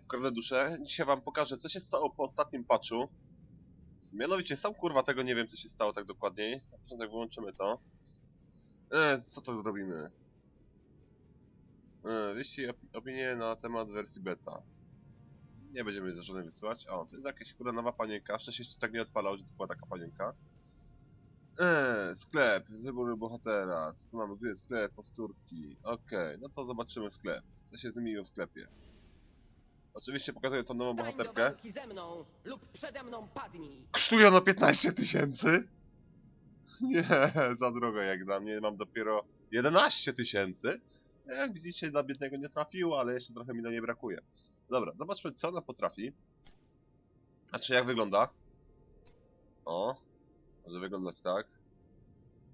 Pokorne dusze. Dzisiaj wam pokażę, co się stało po ostatnim patchu. Mianowicie, sam kurwa tego nie wiem, co się stało tak dokładniej. Na początek wyłączymy to. E, co to zrobimy? E, wieści op opinie na temat wersji beta. Nie będziemy za żadnej wysyłać. O, to jest jakaś kurwa nowa panienka. Wcześniej się tak nie odpalał, że to była taka panienka. Eee, sklep, wybór bohatera. Co tu mamy? Tu jest sklep, powtórki. Okej, no to zobaczymy sklep. Co się zmieniło w sklepie? Oczywiście pokazuję tą nową Stań bohaterkę. ze mną lub przede mną padnij. Kosztuje ono 15 tysięcy? Nie, za drogo jak dla mnie. Mam dopiero 11 tysięcy. Jak widzicie, dla biednego nie trafiło, ale jeszcze trochę mi do niej brakuje. Dobra, zobaczmy co ona potrafi. Znaczy jak wygląda. O, może wyglądać tak.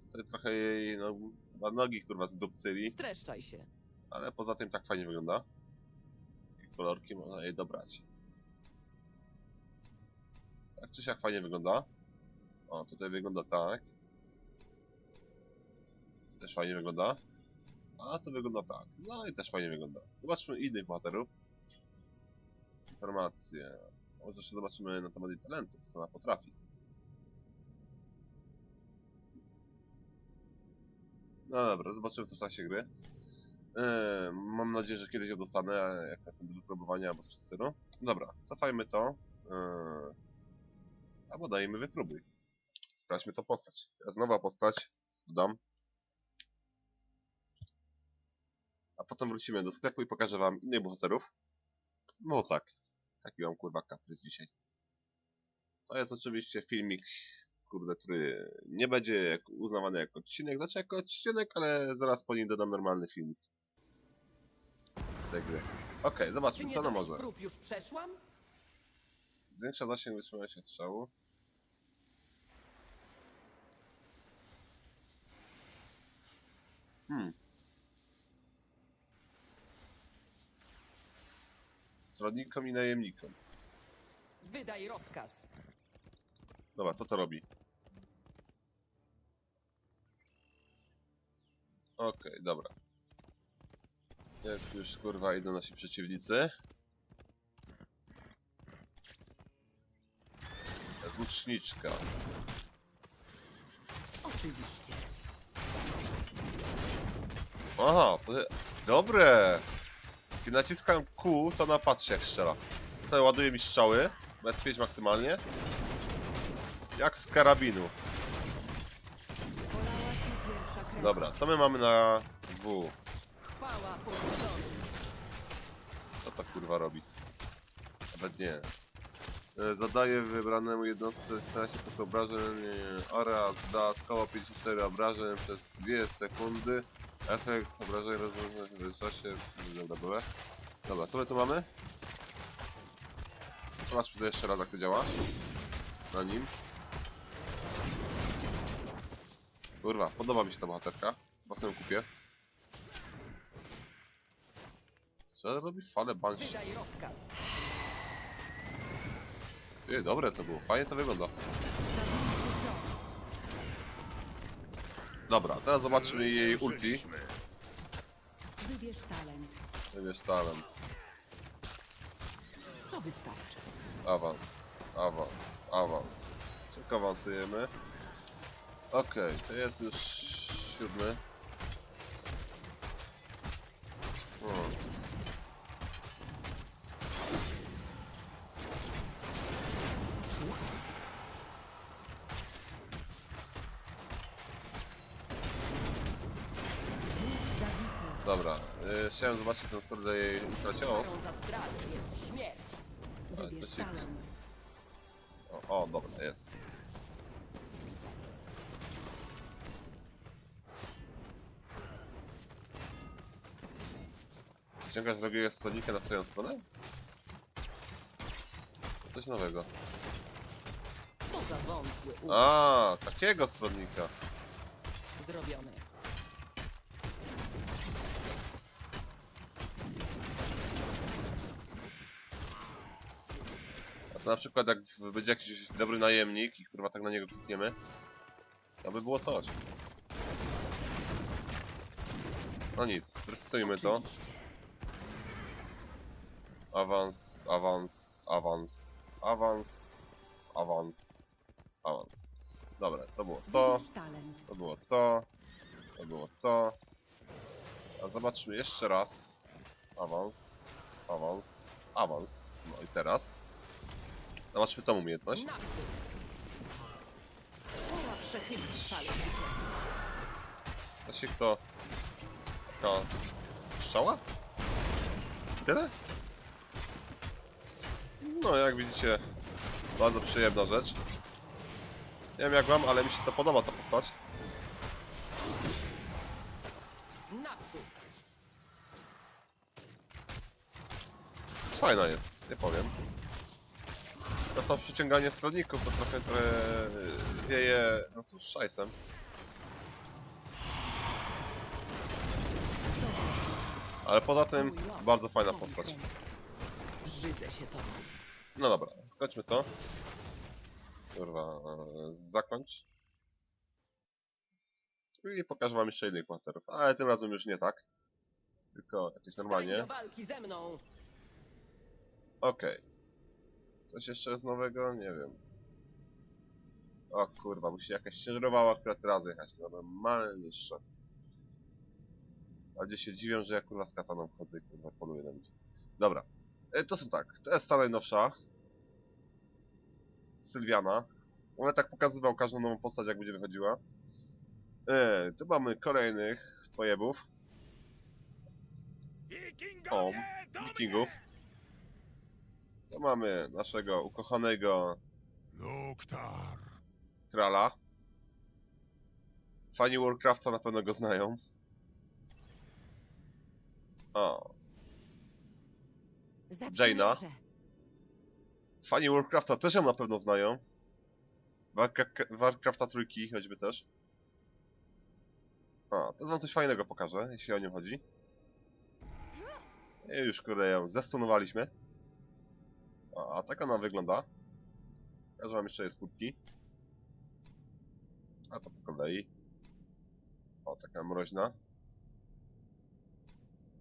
Tutaj trochę jej, no, nogi kurwa zdupcyli, Streszczaj się. ale poza tym tak fajnie wygląda. Kolorki można jej dobrać. Tak czy siak fajnie wygląda. O, tutaj wygląda tak. Też fajnie wygląda. A to wygląda tak. No i też fajnie wygląda. Zobaczmy innych bohaterów. Informacje. Może jeszcze zobaczymy na temat jej talentów, co ona potrafi. No dobra, zobaczymy w czasie gry. Eee, mam nadzieję, że kiedyś ją dostanę, jak na do wypróbowania albo coś w. Dobra, cofajmy to. Eee, albo dajemy wypróbuj. Sprawdźmy tą postać. Teraz nowa postać. Dodam. A potem wrócimy do sklepu i pokażę wam innych bohaterów. No tak. Taki mam kurwa kaprys dzisiaj. To jest oczywiście filmik, kurde, który nie będzie uznawany jako odcinek, znaczy jako odcinek, ale zaraz po nim dodam normalny filmik. Tej gry. Okej, Czy zobaczmy, nie co ona może. prób już przeszłam? Zwiększa zasięg wytrzymania się strzału. Hmm. Stronnikom i najemnikom. Wydaj rozkaz. Dobra, co to robi? Okej, dobra. Jak już kurwa idą nasi przeciwnicy. Jest łuczniczka. Oczywiście. Aha, to dobre! Kiedy naciskam Q, to na patrzcie jak strzela. Tutaj ładuje mi strzały, bez 5 maksymalnie. Jak z karabinu. Dobra, co my mamy na W? Co to kurwa robi? Nawet nie. E, Zadaje wybranemu jednostce 14 punktów obrażeń e, oraz dodatkowo 54 obrażeń przez 2 sekundy. Efekt obrażeń rozróżnia w czasie. Dobra, Dobra, co my tu mamy? To jeszcze raz jak to działa. Na nim. Kurwa, podoba mi się ta bohaterka. Ją kupię. Co robi fale banshee? Wydaj rozkaz. Ty, dobre to było, fajnie to wygląda. Dobra, teraz zobaczymy jej ulti. Wybierz talent. Wybierz talent. To wystarczy. Awans, awans, awans. Szybko awansujemy. Okej, to jest już siódmy. O. Zabity. Dobra, y, chciałem zobaczyć ten kurde jej ultracios. Za zdradę jest śmierć. Ale Wybierz to się- talent. O, o, dobra, jest. Ściągasz drugiego stronnika na swoją stronę? Coś nowego. Co za wątły umysł. A, takiego stronnika. Zrobione. Na przykład jak będzie jakiś dobry najemnik i kurwa tak na niego klikniemy, to by było coś. No nic, zresetujmy to. Awans, awans, awans, awans, awans, awans. Dobra, to było to, to było to, to było to. A zobaczmy jeszcze raz. Awans, awans, awans. No i teraz. Zobaczmy tą umiejętność. Co się kto... Taka... Strzała? Tyle? No, jak widzicie, bardzo przyjemna rzecz. Nie wiem jak wam, ale mi się to podoba ta postać. Fajna jest, nie powiem. To przyciąganie stronników to trochę, yy, wieje, no cóż, szajsem. Ale poza tym, bardzo fajna postać. rękach. Brzydzę się tobą. No dobra, skończmy to. Kurwa, e, zakończ. I pokażę wam jeszcze innych bohaterów, ale tym razem już nie tak. Tylko jakieś normalnie. Okej. Coś jeszcze jest nowego? Nie wiem. O kurwa, musi jakaś ciężarowała akurat raz jechać. No, Normalnie niższa. A gdzie się dziwią, że ja kurwa z kataną chodzę i kurwa poluję na ludzi. Dobra. E, to są tak. To jest ta najnowsza. Sylwiana. Ona tak pokazywał każdą nową postać jak będzie wychodziła. E, tu mamy kolejnych pojebów. O, wikingów. To mamy naszego ukochanego Loktar. Trala. Fani Warcrafta na pewno go znają. O, Jaina. fani Warcrafta też ją na pewno znają. Warcra- Warcrafta trójki choćby też. A, to wam coś fajnego pokażę, jeśli o nią chodzi. I już kurde ją zestunowaliśmy. A, a tak ona wygląda. Pokażę wam jeszcze jej skutki. A to po kolei. O, taka mroźna.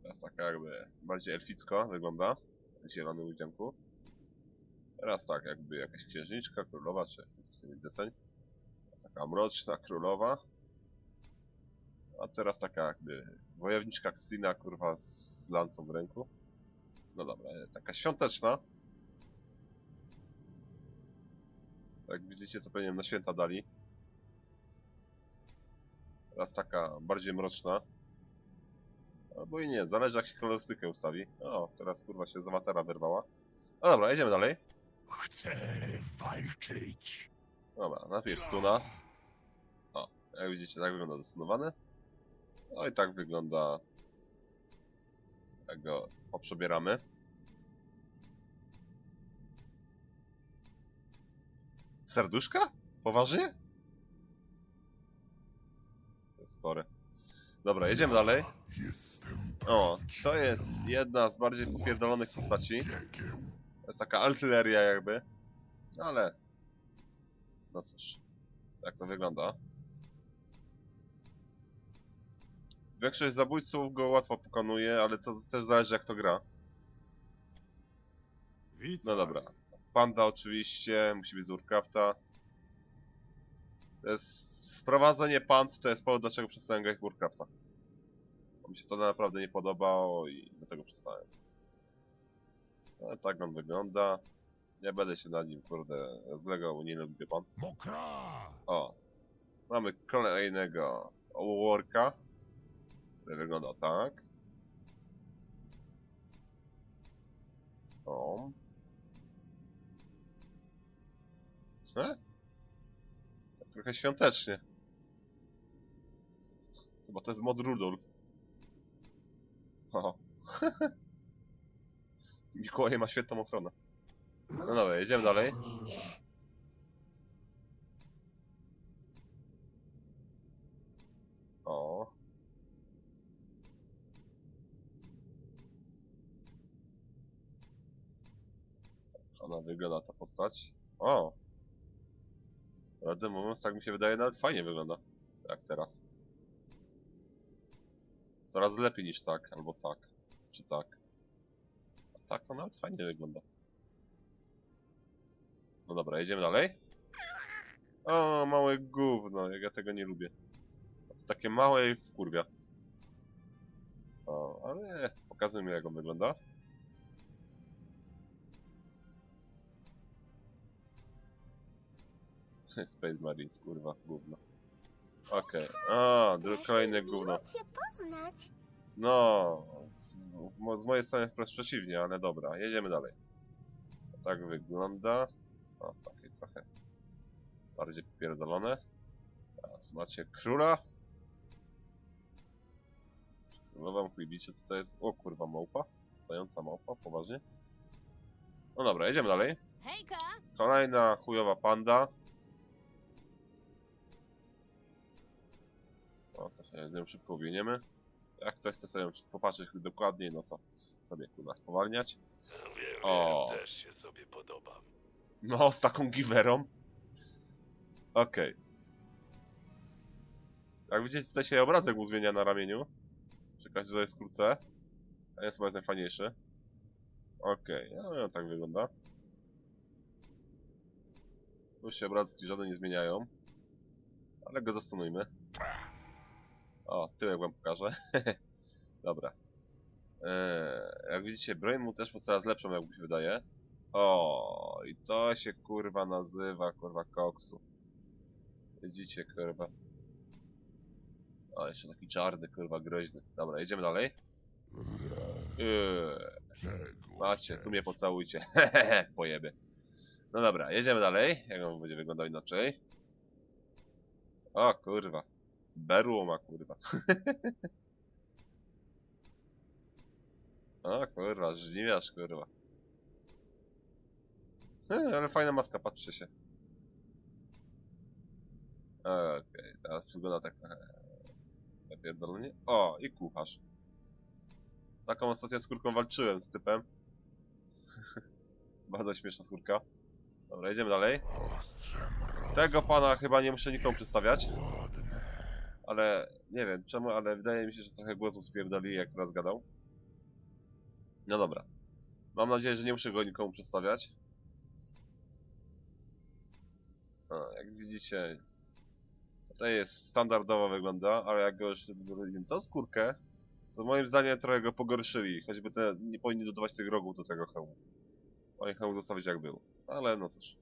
Teraz taka jakby bardziej elficko wygląda. W zielonym udzianku. Teraz tak jakby jakaś księżniczka, królowa, czy w ten sposób deseń. Teraz taka mroczna królowa. A teraz taka jakby wojowniczka Ksina, kurwa, z lancą w ręku. No dobra, taka świąteczna. Jak widzicie, to pewnie na święta dali. Teraz taka bardziej mroczna. Albo i nie, zależy jak się kolorystykę ustawi. O, teraz kurwa się z awatara wyrwała. No dobra, jedziemy dalej. Chcę walczyć. Dobra, najpierw stuna. O, jak widzicie, tak wygląda dostunowany. No i tak wygląda. Jak go poprzebieramy. Serduszka? Poważnie? To jest spore. Dobra, jedziemy dalej. O, to jest jedna z bardziej popierdolonych postaci. To jest taka artyleria jakby. No ale... No cóż. Tak to wygląda. Większość zabójców go łatwo pokonuje, ale to też zależy jak to gra. No dobra. Panda oczywiście, musi być z Warcrafta. To jest... Wprowadzenie pand to jest powód dlaczego przestałem grać w Warcrafta. Bo mi się to naprawdę nie podobało i dlatego przestałem. No tak on wygląda. Nie będę się nad nim, kurde, zlegał, bo nie lubię pan. Mokra. O, mamy kolejnego Warka, który wygląda tak. O. E? Tak trochę świątecznie. Chyba to jest mod Rudolf. O. Mikołaj ma świetną ochronę. No dobra, jedziemy dalej. O. Ona wygląda ta postać. O! Prawdę mówiąc, tak mi się wydaje, nawet fajnie wygląda. Jak teraz. Jest coraz lepiej niż tak, albo tak. Czy tak. tak to nawet fajnie wygląda. No dobra, jedziemy dalej. O, małe gówno, jak ja tego nie lubię. To takie małe i wkurwia. O, ale pokazujmy jak on wygląda. Space Marines, kurwa, gówno. Okej, a, dru- kolejne gówno. Cię poznać. No, mo- z mojej strony wprost przeciwnie, ale dobra, jedziemy dalej. Tak wygląda. O, takie trochę bardziej pierdolone. Teraz macie króla. Królową chlibicie, co to jest? O kurwa, małpa. Stojąca małpa, poważnie. No dobra, jedziemy dalej. Hejka! Kolejna chujowa panda. O, to się z nią szybko uwieniemy. Jak ktoś chce sobie popatrzeć dokładniej, no to sobie kurwa spowalniać. Wiem, O. też się sobie podobam. No, z taką giwerą. Okej. Jak widzicie, tutaj się obrazek mu zmienia na ramieniu. Przy każdej tutaj skórce. Ten jest chyba jest najfajniejszy. Okej, no, no tak wygląda. Tu się obrazki żadne nie zmieniają. Ale go zastanujmy. O, tyłek wam pokażę. Dobra. Eee, jak widzicie, broń mu też coraz lepszą, jak mi się wydaje. O, i to się kurwa nazywa kurwa koksu. Widzicie kurwa. O, jeszcze taki czarny kurwa groźny. Dobra, jedziemy dalej. Eee, macie, tu mnie pocałujcie. Hehehe, pojeby. No dobra, jedziemy dalej. Jak on będzie wyglądał inaczej? O kurwa. Berło ma kurwa. o kurwa, żniwiarz kurwa. He, ale fajna maska, patrzcie się. Okej, teraz wygląda tak trochę... Napierdolenie. O, i kucharz. Taką ostatnio skórką walczyłem z typem. Bardzo śmieszna skórka. Dobra, jedziemy dalej. Tego pana chyba nie muszę nikomu przedstawiać. Ale nie wiem czemu, ale wydaje mi się, że trochę głos mu jak teraz gadał. No dobra. Mam nadzieję, że nie muszę go nikomu przedstawiać. A, jak widzicie, tutaj jest standardowo wygląda, ale jak go już zrobimy tą skórkę, to moim zdaniem trochę go pogorszyli, choćby te, nie powinni dodawać tych rogów do tego hełmu. Powinien hełm zostawić jak był, ale no cóż.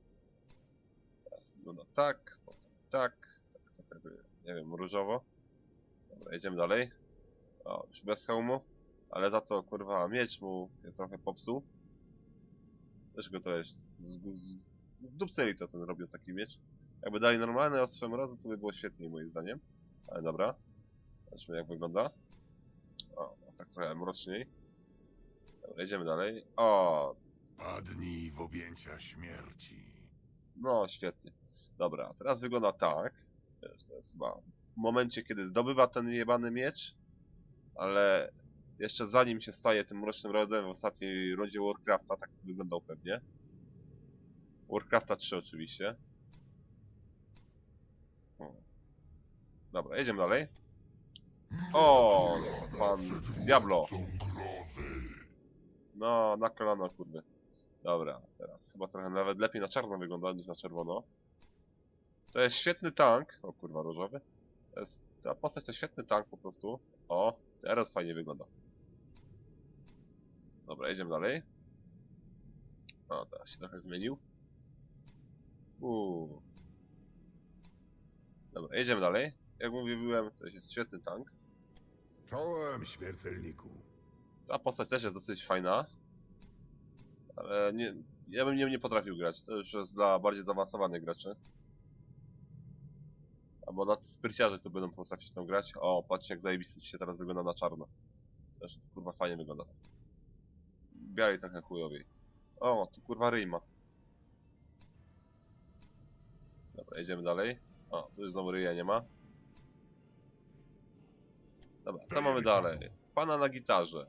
Teraz wygląda tak, potem tak, tak, tak jakby, nie wiem, różowo. Dobra, jedziemy dalej. O, już bez hełmu, ale za to kurwa miecz mu się trochę popsuł. Też go trochę z, z, zdupcyli to ten robiąc taki miecz. Jakby dali normalny ostrzem razu, to by było świetniej moim zdaniem. Ale dobra. Zobaczmy jak wygląda. O, jest tak trochę mroczniej. Dobra, jedziemy dalej. O, Padnij w objęcia śmierci. No, świetnie. Dobra, teraz wygląda tak. To jest chyba w momencie, kiedy zdobywa ten jebany miecz, ale jeszcze zanim się staje tym mrocznym rodem w ostatniej rundzie Warcrafta, tak wyglądał pewnie. Warcrafta 3 oczywiście. Dobra, jedziemy dalej. O, pan Diablo. No, na kolano, kurde. Dobra, teraz chyba trochę nawet lepiej na czarno wygląda niż na czerwono. To jest świetny tank. O kurwa, różowy. To jest, ta postać to świetny tank po prostu. O, teraz fajnie wygląda. Dobra, jedziemy dalej. O, teraz się trochę zmienił. Uuu. Dobra, jedziemy dalej. Jak mówiłem, to jest świetny tank. Czołem, śmiertelniku. Ta postać też jest dosyć fajna. Ale nie, ja bym nią nie potrafił grać. To już jest dla bardziej zaawansowanych graczy. Albo dla spryciarzy to będą potrafić tą grać. O, patrzcie jak zajebiście się teraz wygląda na czarno. Też kurwa fajnie wygląda. Białej trochę chujowiej. O, tu kurwa ryj ma. Dobra, jedziemy dalej. O, tu już znowu ryja nie ma. Dobra, co mamy dalej? Pana na gitarze.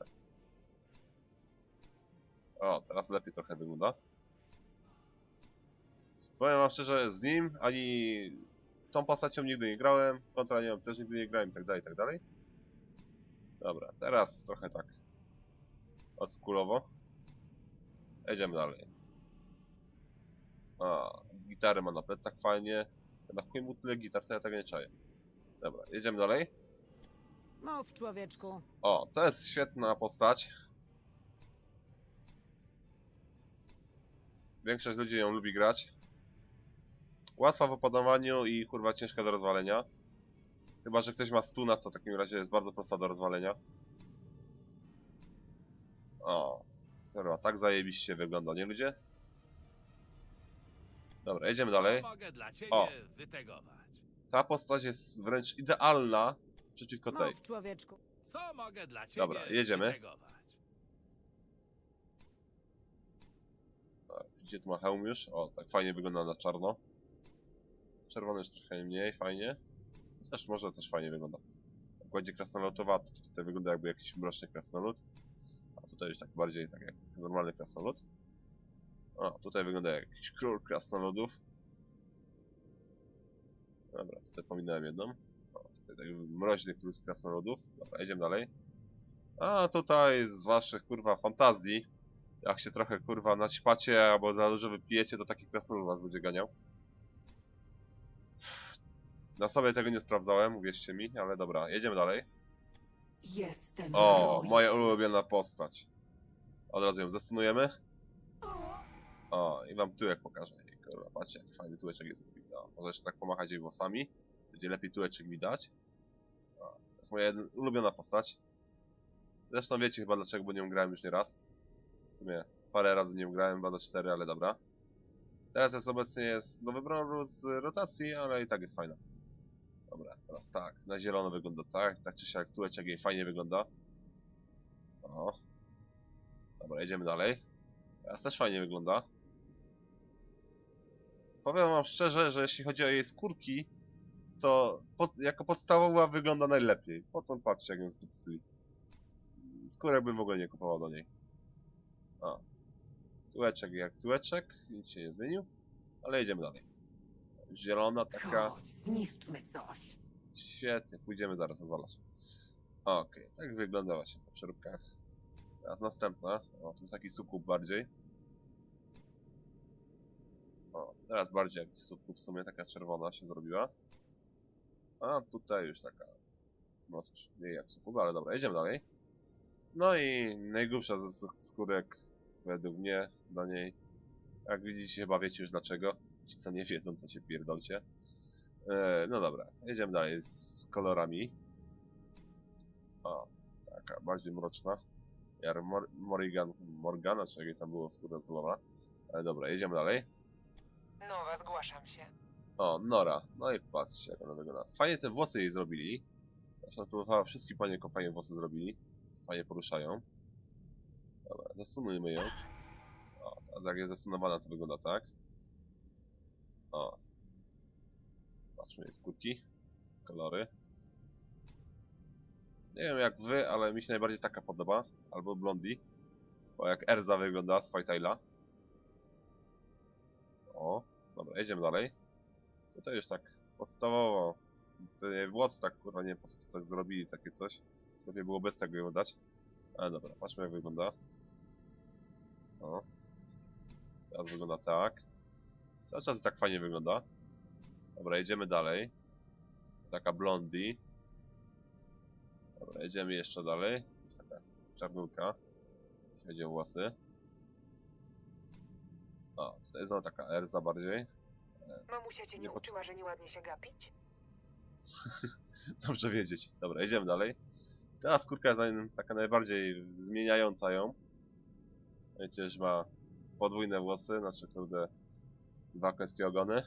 O, teraz lepiej trochę wygląda. Powiem wam szczerze, z nim ani tą postacią nigdy nie grałem, kontra nią też nigdy nie grałem i tak dalej, i tak dalej. Dobra, teraz trochę tak oldschoolowo. jedziemy dalej. A, gitary ma na plecach fajnie. Na chuj mu tyle gitar, to ja tego nie czaję. Dobra, jedziemy dalej. Mów, człowieczku. O, to jest świetna postać. Większość ludzi ją lubi grać. Łatwa w opanowaniu i kurwa ciężka do rozwalenia. Chyba, że ktoś ma stuna, to w takim razie jest bardzo prosta do rozwalenia. O, kurwa, tak zajebiście wygląda, nie ludzie? Dobra, jedziemy dalej. Co mogę dla ciebie O. wytegować? Ta postać jest wręcz idealna przeciwko tej. Mów, człowieczku. Co mogę dla ciebie Dobra, jedziemy. Tak, Widzicie, tu ma hełm już. O, tak fajnie wygląda na czarno. Czerwony już trochę mniej, fajnie. Też może też fajnie wygląda. Tak bardziej krasnolutowato. Tutaj wygląda jakby jakiś mroczny krasnolud. A tutaj już tak bardziej tak jak normalny krasnolud. A, tutaj wygląda jak jakiś król krasnoludów. Dobra, tutaj pominąłem jedną. O, tutaj taki mroźny król z krasnoludów. Dobra, jedziemy dalej. A tutaj z waszych kurwa fantazji jak się trochę kurwa naćpacie albo za dużo wypijecie, to taki krasnolud was będzie ganiał. Na sobie tego nie sprawdzałem, uwierzcie mi, ale dobra, jedziemy dalej. Jestem O, moja ulubiona postać. Od razu ją zestunujemy. O, i wam tyłek pokażę. Ej, Kurwa, patrzcie, jaki fajny tyłeczek jest. No, może jeszcze tak pomachać jej włosami. Będzie lepiej tyłeczek widać. O, to jest moja ulubiona postać. Zresztą wiecie chyba dlaczego, bo nią grałem już nie raz. W sumie parę razy nią grałem, chyba do 4, ale dobra. Teraz jest obecnie jest do wyboru z rotacji, ale i tak jest fajna. Dobra, teraz tak, na zielono wygląda tak, tak czy siak tułeczek jej fajnie wygląda. O. Dobra, jedziemy dalej. Teraz też fajnie wygląda. Powiem wam szczerze, że jeśli chodzi o jej skórki, to pod, jako podstawowa wygląda najlepiej. Potem patrzcie jak ją zdupsyli. Skórek bym w ogóle nie kupował do niej. A. Tułeczek jak tułeczek, nic się nie zmienił. Ale jedziemy dalej. Zielona taka. Chodź, zniszczmy coś. Świetnie, pójdziemy zaraz rozwalać. Okej, tak wygląda właśnie po przeróbkach. Teraz następna. O, tu jest taki sukup bardziej. O, teraz bardziej jak sukup w sumie, taka czerwona się zrobiła. A tutaj już taka... No cóż, nie jak sukup, ale dobra, jedziemy dalej. No i najgrubsza ze sk- skórek według mnie dla niej. Jak widzicie, chyba wiecie już dlaczego. Ci co nie wiedzą, to się pierdolcie. E, no dobra, jedziemy dalej z kolorami. O, taka bardziej mroczna. Jar Mor Morrigan, Morgana, czy jak tam było skóra. Ale dobra, jedziemy dalej. Nowa, zgłaszam się. O, Nora. No i patrzcie jak ona wygląda. Fajnie te włosy jej zrobili. Zresztą tu chyba wszystkie panie fajnie włosy zrobili. Fajnie poruszają. Dobra, zastunujmy ją. O, teraz jak jest zastunowana to wygląda tak. O. Patrzmy skórki. Kolory. Nie wiem jak wy, ale mi się najbardziej taka podoba. Albo Blondie. Bo jak Erza wygląda z Fightaila. O, dobra, jedziemy dalej. Tutaj już tak podstawowo. Te włosy tak kurwa nie po co to tak zrobili takie coś. Lepiej było bez tego ją dać. Ale dobra, patrzmy jak wygląda. O. Teraz wygląda tak. Cały czas tak fajnie wygląda. Dobra, jedziemy dalej. Taka blondie. Dobra, jedziemy jeszcze dalej. Jest taka czarnulka. Jeśli chodzi o włosy. O, tutaj znowu taka Erza bardziej. Mamusia cię nie Nie uczyła, że nieładnie się gapić? Dobrze wiedzieć. Dobra, jedziemy dalej. Ta skórka jest taka najbardziej zmieniająca ją. Wiecie, że ma podwójne włosy, znaczy kurde dwa końskie ogony.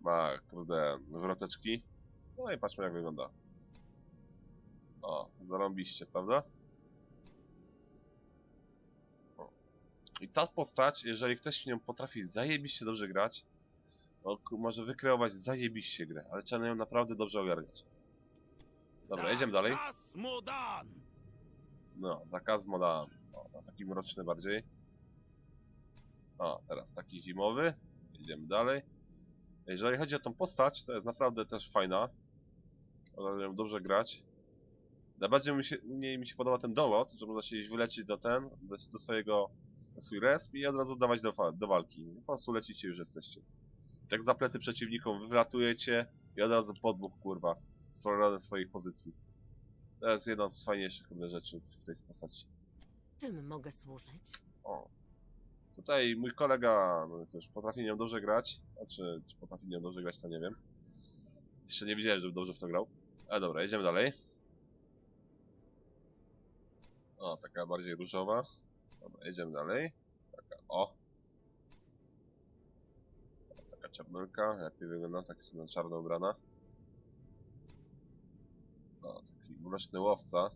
Ma kurde wroteczki. No i patrzmy jak wygląda. O, zarąbiście, prawda? O. I ta postać, jeżeli ktoś w nią potrafi zajebiście dobrze grać, może wykreować zajebiście grę, ale trzeba ją naprawdę dobrze ogarniać. Dobra, jedziemy dalej. Zakaz Modan! No, zakaz moda. O, taki mroczny bardziej. O, teraz taki zimowy. Jedziemy dalej. Jeżeli chodzi o tą postać, to jest naprawdę też fajna. Ją dobrze grać. Najbardziej mi się, mniej mi się podoba ten dolot, że można się wylecieć do ten, do, do swojego na swój resp i od razu dawać do, do walki. Po prostu lecicie już jesteście. Tak za plecy przeciwnikom wylatujecie i od razu podmuch kurwa stworzone swoich pozycji. To jest jedna z fajniejszych rzeczy w tej postaci. Czym mogę służyć? O. Tutaj mój kolega, no cóż, potrafi nią dobrze grać. Znaczy, czy potrafi nią dobrze grać, to nie wiem. Jeszcze nie widziałem, żeby dobrze w to grał. Ale dobra, jedziemy dalej. O, taka bardziej różowa. Dobra, jedziemy dalej. Taka, o. Taka czarnulka, lepiej wygląda, tak się na czarno ubrana. O, taki mroczny łowca.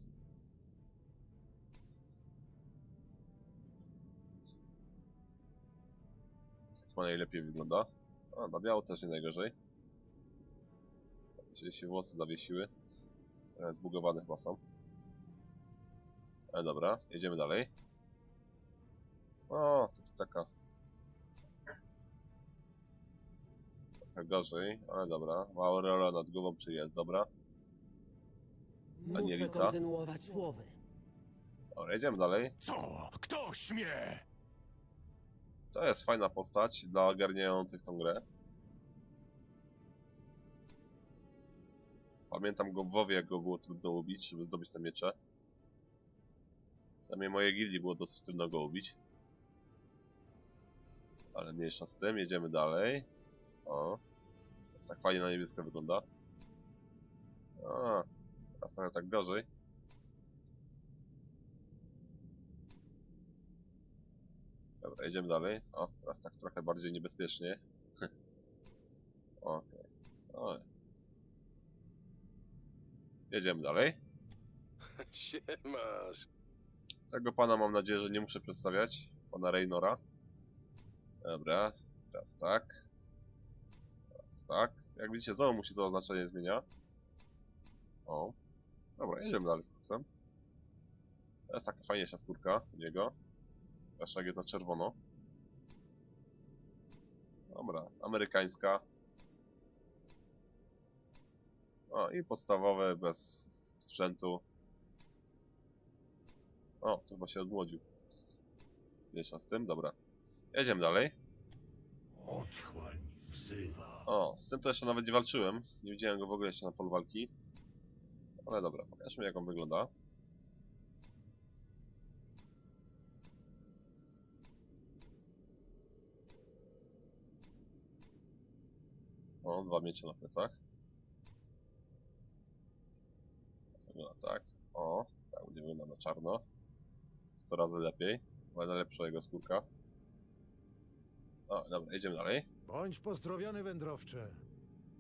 Chyba najlepiej wygląda. A, na biało też nie najgorzej. Się, się włosy zawiesiły. Trochę zbugowane chyba są. Ale dobra, jedziemy dalej. O, to taka... Trochę gorzej, ale dobra. Mała rola nad głową, czy jest, dobra. Muszę kontynuować łowy. Dobra, jedziemy dalej. Co? Kto śmie? To jest fajna postać dla ogarniających tą grę. Pamiętam go w WoWie, jak go było trudno ubić, żeby zdobyć te miecze. Przynajmniej mojej gildii było dosyć trudno go ubić. Ale mniejsza z tym, jedziemy dalej. O. Jest tak fajnie na niebiesko wygląda. A, teraz trochę tak gorzej. Dobra, jedziemy dalej. O, teraz tak trochę bardziej niebezpiecznie. Okej. Okay. Jedziemy dalej. Siemasz. Tego pana mam nadzieję, że nie muszę przedstawiać. Pana Reynora. Dobra, teraz tak. Teraz tak. Jak widzicie, znowu mu się to oznaczenie zmienia. O. Dobra, jedziemy dalej z koksem. To jest taka fajniejsza skórka u niego. Zwłaszcza jak jest na czerwono. Dobra, amerykańska. O, i podstawowe, bez sprzętu. O, to chyba się odmłodził. Mniejsza z tym, dobra. Jedziemy dalej. Otchłań wzywa. O, z tym to jeszcze nawet nie walczyłem. Nie widziałem go w ogóle jeszcze na polu walki. Ale dobra, pokażmy jak on wygląda. Dwa miecze na plecach. Wygląda tak. O, tak będzie wygląda na czarno. 100 razy lepiej. Ale najlepsza jego skórka. O, dobra, jedziemy dalej. Bądź pozdrowiony wędrowcze.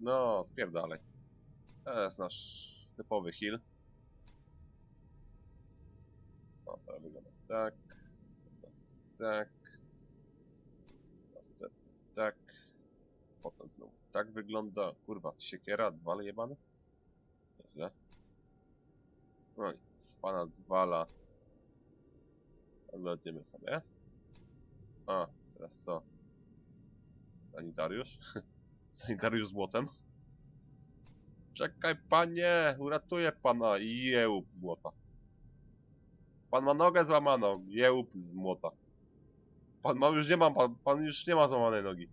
No, spierdalaj. To jest nasz typowy heal. O, teraz wygląda tak. Tak. Następnie tak. Potem znowu tak wygląda. Kurwa, siekiera, dwa jebane? Nieźle. No z pana Dwala oglądniemy sobie. A, teraz co? Sanitariusz? Sanitariusz z młotem. Czekaj, panie! Uratuję pana! I jełup z młota. Pan ma nogę złamaną. Jełup z młota. Pan ma, już nie ma, pan, pan już nie ma złamanej nogi.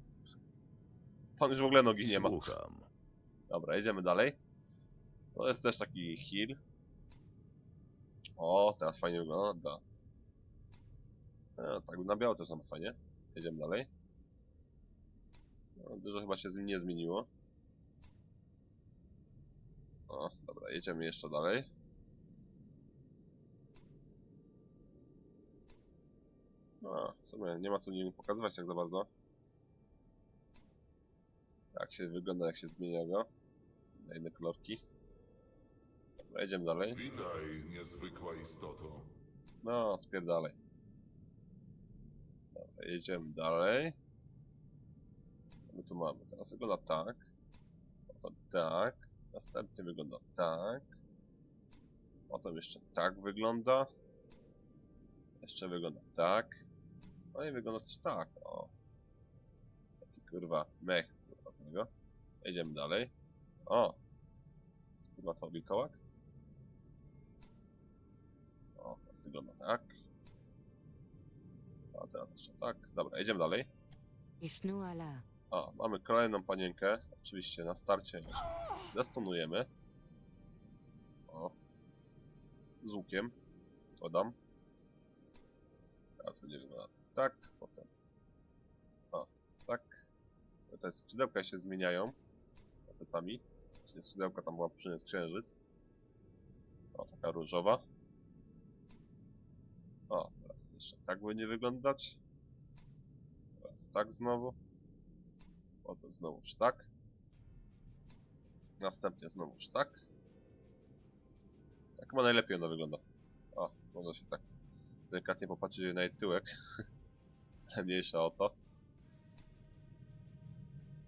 Pan już w ogóle nogi nie ma. Słucham. Dobra, jedziemy dalej. To jest też taki heal. O, teraz fajnie wygląda. E, tak, na biało też nam fajnie. Jedziemy dalej. No, dużo chyba się z nim nie zmieniło. O, dobra, jedziemy jeszcze dalej. No, w sumie nie ma co nim pokazywać tak za bardzo. Tak się wygląda, jak się zmienia go. Na inne kolorki. Dobra, jedziemy dalej. Witaj, niezwykła istoto. No, spierdalej. Dobra, jedziemy dalej. Co my tu mamy? Teraz wygląda tak. Potem tak. Następnie wygląda tak. Potem jeszcze tak wygląda. Jeszcze wygląda tak. No i wygląda też tak. O. Taki kurwa mech. Jedziemy dalej. O. Kurwa co, wilkołak? O, teraz wygląda tak. A teraz jeszcze tak. Dobra, jedziemy dalej. Ishnu ala. O, mamy kolejną panienkę. Oczywiście na starcie ją zastunujemy. O. Z łukiem. Dodam. Teraz będzie wyglądać tak, potem. O, tak. Te skrzydełka się zmieniają. Plecami. Czyli skrzydełka tam była przyniósł księżyc. O, taka różowa. O, teraz jeszcze tak będzie wyglądać. Teraz tak znowu. Potem znowuż tak. Następnie znowuż tak. Tak ma najlepiej ona wygląda. O, można się tak delikatnie popatrzeć na jej tyłek. Mniejsza o to.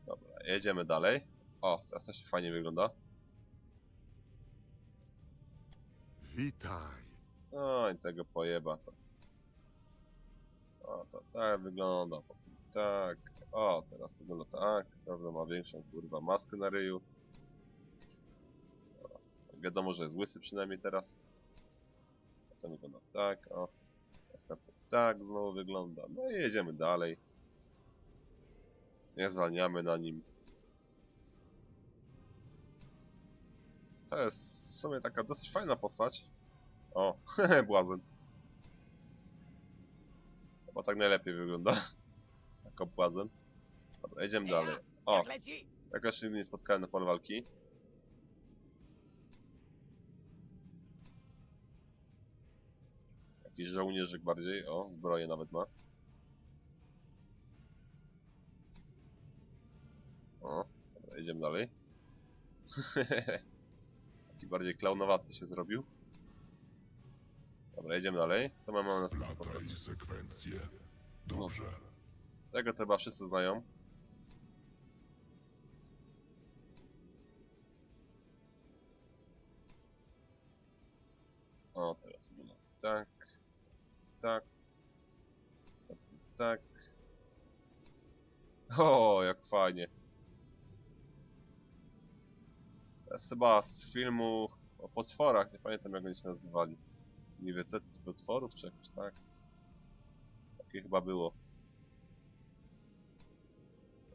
Dobra, jedziemy dalej. O, teraz to się fajnie wygląda. Witaj. No i tego pojeba to. O, to tak wygląda, potem tak. O, teraz wygląda tak. Prawda, ma większą kurwa maskę na ryju. O, wiadomo, że jest łysy przynajmniej teraz. Potem wygląda tak, o. Następnie tak znowu wygląda. No i jedziemy dalej. Nie zwalniamy na nim. To jest w sumie taka dosyć fajna postać. O, błazen. Chyba tak najlepiej wygląda. Jako błazen. Dobra, jedziemy dalej. O, jeszcze nigdy nie spotkałem na polu walki. Jakiś żołnierzyk bardziej, o, zbroję nawet ma. O, dobra, jedziemy dalej. Taki bardziej klaunowaty się zrobił. Dobra, jedziemy dalej. Co mamy na następną postać? Sekwencje. Dobrze. Tego to chyba wszyscy znają. O, teraz wygląda tak, tak, następnie tak. O, jak fajnie. To jest chyba z filmu o potworach, nie pamiętam jak oni się nazywali. To potworów czy jakoś tak. Takie chyba było.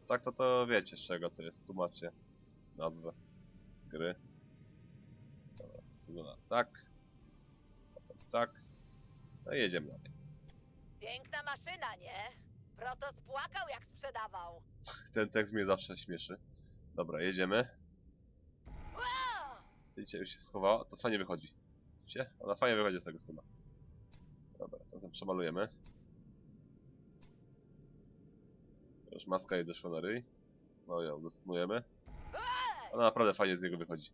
Tak to to wiecie z czego to jest, tu macie nazwę gry. Dobra, wygląda tak. Potem tak. No i jedziemy dalej. Piękna maszyna, nie? Protos płakał jak sprzedawał. Ten tekst mnie zawsze śmieszy. Dobra, jedziemy. Widzicie, już się schowała. To fajnie wychodzi. Widzicie? Ona fajnie wychodzi z tego stuna. Dobra, to przemalujemy. Już maska jej doszła na ryj. No ją zastunujemy. Ona naprawdę fajnie z niego wychodzi.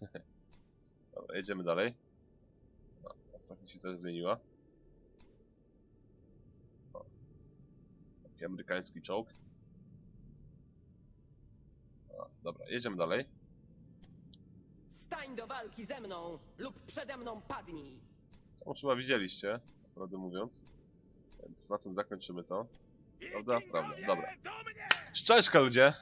Dobra, jedziemy dalej. No, trochę się też zmieniła. O. Taki amerykański czołg. O, dobra, jedziemy dalej. Stań do walki ze mną lub przede mną padnij. To chyba widzieliście, prawdę mówiąc. Więc na tym zakończymy to. Prawda? Prawda. Dobra. Szczęczka ludzie!